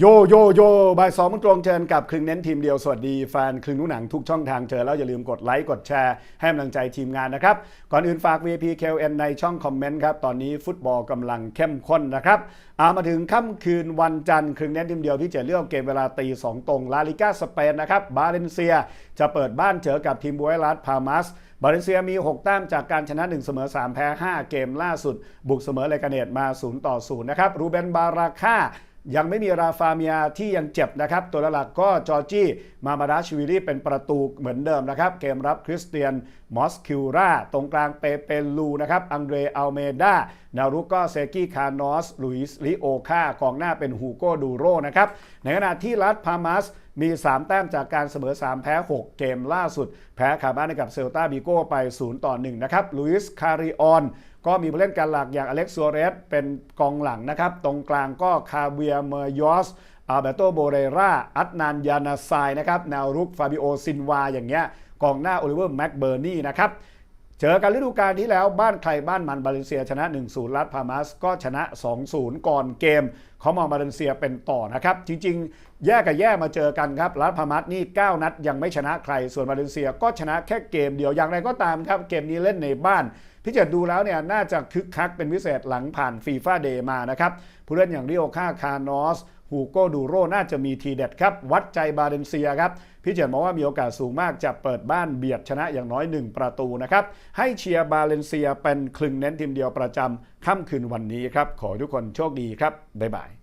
โยโยโยบ่ายสองมันตรงเชิญกับคลึงเน้นทีมเดียว สวัสดีแฟนคลึงนู้หนังทุกช่องทางเจอแล้วอย่าลืมกดไลค์กดแชร์ให้กำลังใจทีมงานนะครับ ก่อนอื่นฝาก VP KN ในช่องคอมเมนต์ครับ ตอนนี้ฟุตบอลกำลังเข้มข้นนะครับามาถึงค่ำคืนวันจันทร์คลึงเน้นทีมเดียวที่จะเลือกเกมเวลาตีสองตรงลาลิก้าสเปนนะครับบาเลนเซียจะเปิดบ้านเจอกับทีมบุยรัสพามัสบาเลนเซียมี 6 แต้มจากการชนะ 1 เสมอ 3 แพ้ 5 เกมล่าสุด บุกเสมอเลกาเนตมา 0 ต่อ 0 นะครับรูเบนบาราค่า ยังไม่มีราฟาเมียที่ยังเจ็บนะครับ ตัวหลักก็จอร์จี้มามาดาชวิลีเป็นประตูเหมือนเดิมนะครับ เกมรับคริสเตียนมอสคิวราตรงกลางเปเปลูนะครับอังเดรอัลเมดานารุกก็เซกิคานอสลุยส์ลิโอคากองหน้าเป็นฮูโกดูโรนะครับในขณะที่ลัดพามัส มี 3 แต้มจากการเสมอ 3 แพ้ 6 เกมล่าสุด แพ้คาบ้านกับเซลตาบิโก้ไป 0 ต่อ 1 นะครับลุยส์คาริออนก็มีผู้เล่นการหลักอย่างอเล็กซ์ซัวเรสเป็นกองหลังนะครับ ตรงกลางก็คาเวียเมอร์ยอสอาเบโตโบเรราอัตนานยานาไซนะครับแนวรุกฟาบิโอซินวาอย่างเงี้ยกองหน้าโอลิเวอร์แม็กเบอร์นี่นะครับ เจอกันฤดูกาลที่แล้วบ้านใครบ้านมันบาเลนเซียชนะ 1-0ลัดพามาสก็ชนะ 2-0 ก่อนเกมเขามองบาเลนเซียเป็นต่อนะครับ จริง ๆ แย่กับแย่มาเจอกันครับลัดพามาสนี่ 9 นัดยังไม่ชนะใคร ส่วนบาเลนเซียก็ชนะแค่เกมเดียวอย่างไรก็ตามครับ เกมนี้เล่นในบ้านพี่เจิดดูแล้วเนี่ยน่าจะคึกคักเป็นพิเศษหลังผ่านฟีฟ่าเดย์มานะครับผู้เล่นอย่างริโอคาคานอส ฮูโกดูโรน่าจะมีทีเด็ดครับ วัดใจบาเลนเซียครับ พี่เจินมองว่ามีโอกาสสูงมากจะเปิดบ้านเบียดชนะอย่างน้อย 1 ประตูนะครับ ให้เชียร์บาเลนเซียเป็นคลึงเน้นทีมเดียวประจำค่ำคืนวันนี้ครับ ขอทุกคนโชคดีครับ บ๊ายบาย